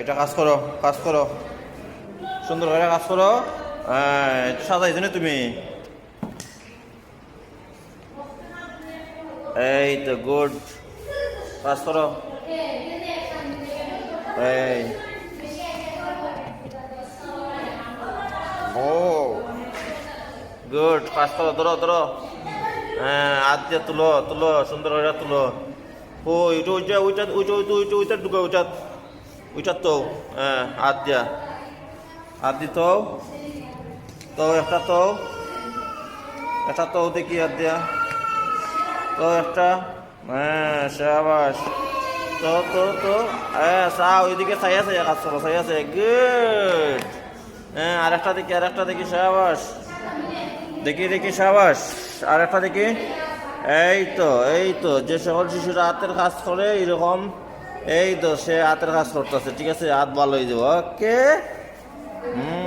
এটা কাজ করো কাজ করো। সুন্দর করে কাজ করো। সাজাইছো না তুমি। এই তো গুড। কাজ করো। এই। ও। গুড, কাজ করো, ধরো ধরো। হ্যাঁ হাত তুলো তুলো, সুন্দর করে তুলো। ও ওইটা ওইটা ওইটা ওইটা ওইটা ওইটা ঢুকা ওইটা। ওইটা তো হাত দিয়া। হাত দিত। তো একটা তো একটা তো দেখি হাত দিয়া। তো একটা হ্যাঁ সাবাস। তো তো তো হ্যাঁ চা ওইদিকে চাই আছে কাজ করো চাই আছে গুড। হ্যাঁ আরেকটা দেখি আরেকটা দেখি, সাবাস। দেখি দেখি, সাবাস। আরেকটা দেখি। এই তো এই তো, যে সকল শিশুরা হাতের কাজ করে, এরকম এই তো সে হাতের কাজ করতেছে ঠিক আছে? হাত ভালো হয়ে যাবে ওকে? হুম।